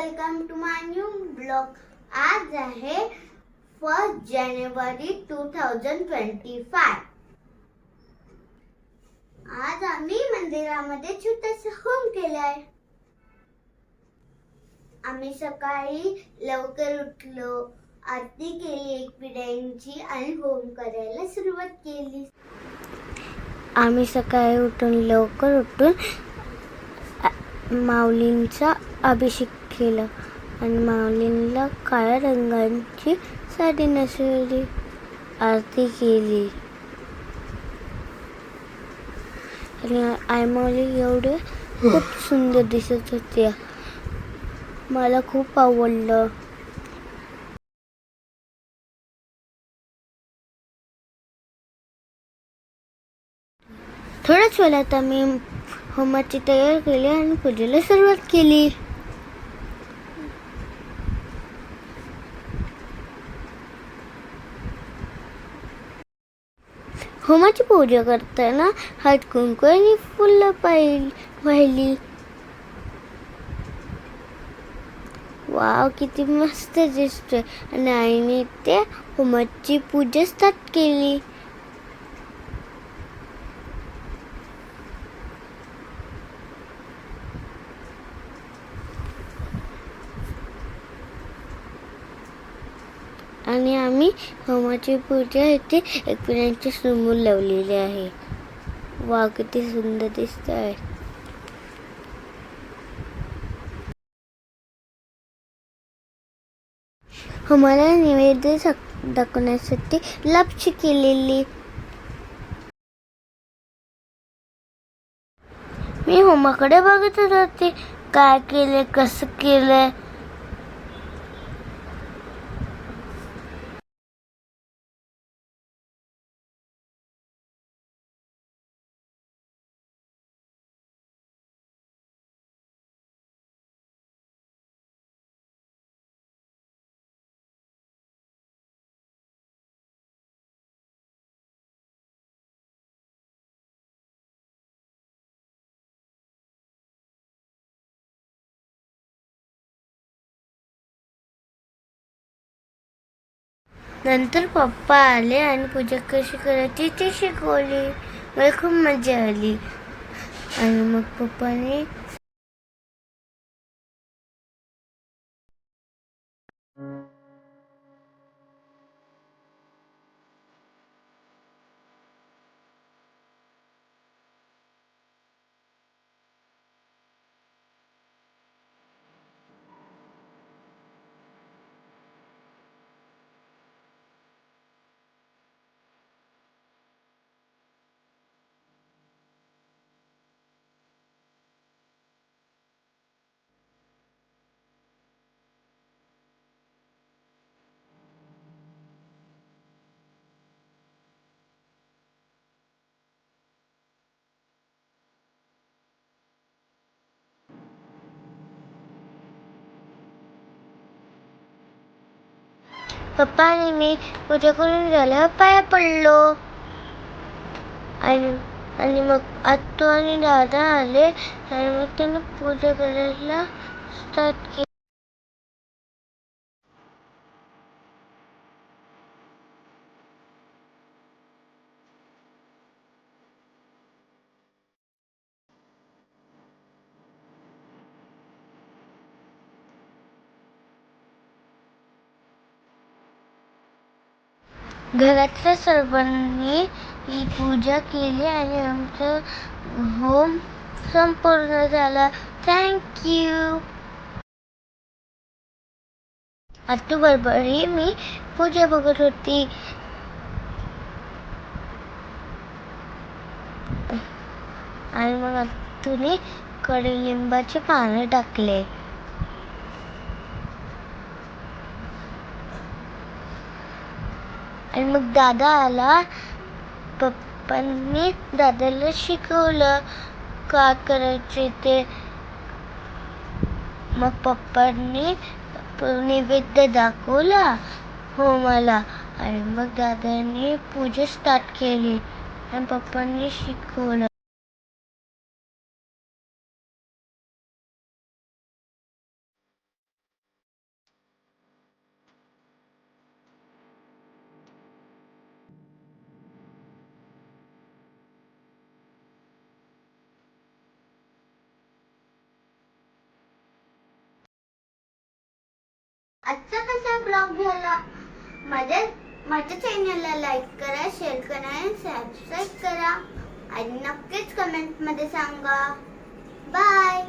Welcome to my new blog आज आहे first जानेवारी टू थाउजंड ट्वेंटी फाय आज आम्ही मंदिरामध्ये छोटस होम केलंय. आम्ही सकाळी लवकर उठलो आरती केली एक पिढ्यांची आणि होम करायला सुरुवात केली. आम्ही सकाळी उठून लवकर उठून माऊलींचा अभिषेक केलं. आणि माऊलींना काळ्या रंगाची साडी नेसवली. आरती केली. आणि आई माऊली एवढे खूप सुंदर दिसत होत्या. मला खूप आवडलं. थोड्याच वेळात आम्ही होमाची तयार केली आणि पूजेला सुरुवात केली. होमाची पूजा करताना हात कुंकू आणि फुलं पाहिली वाहिली वाव किती मस्त दिसतोय. आणि आईने ते होमाची पूजा स्टार्ट केली. आणि आम्ही होमाची पूजा येथे एकविरांच्या समोर लावलेली आहे. वा किती सुंदर दिसत आहे. होमाला निवेद्य दाखवण्यासाठी लक्ष केलेली. मी होमाकडे बघत होते काय केले कसं केलंय. नंतर पप्पा आले आणि पूजा कशी करायची ते शिकवली. मला खूप मजा आली. आणि मग पप्पाने पप्पा आणि मी पूजा करून झाल्यावर पाया पडलो. आणि आणि मग आत्तू आणि दादा आले आणि मग त्यांनी पूजा करायला स्टार्ट केली. घरातल्या सर्वांनी ही पूजा केली आणि आमचं होम संपूर्ण झाला. थँक्यू आत्तू मी पूजा बघत होती. आणि मग आत्तूने कडुलिंबाचे पानं टाकले. आणि मग दादा आला. पप्पांनी दादाला शिकवलं का करायचे ते. मग पप्पांनी नैवेद्य दाखवला हो मला. आणि मग दादांनी पूजा स्टार्ट केली आणि पप्पांनी शिकवलं. आजचा कसा ब्लॉग झाला? माझ्या माझ्या चॅनलला लाईक करा शेअर करा आणि सबस्क्राईब करा. आणि नक्कीच कमेंटमध्ये सांगा. बाय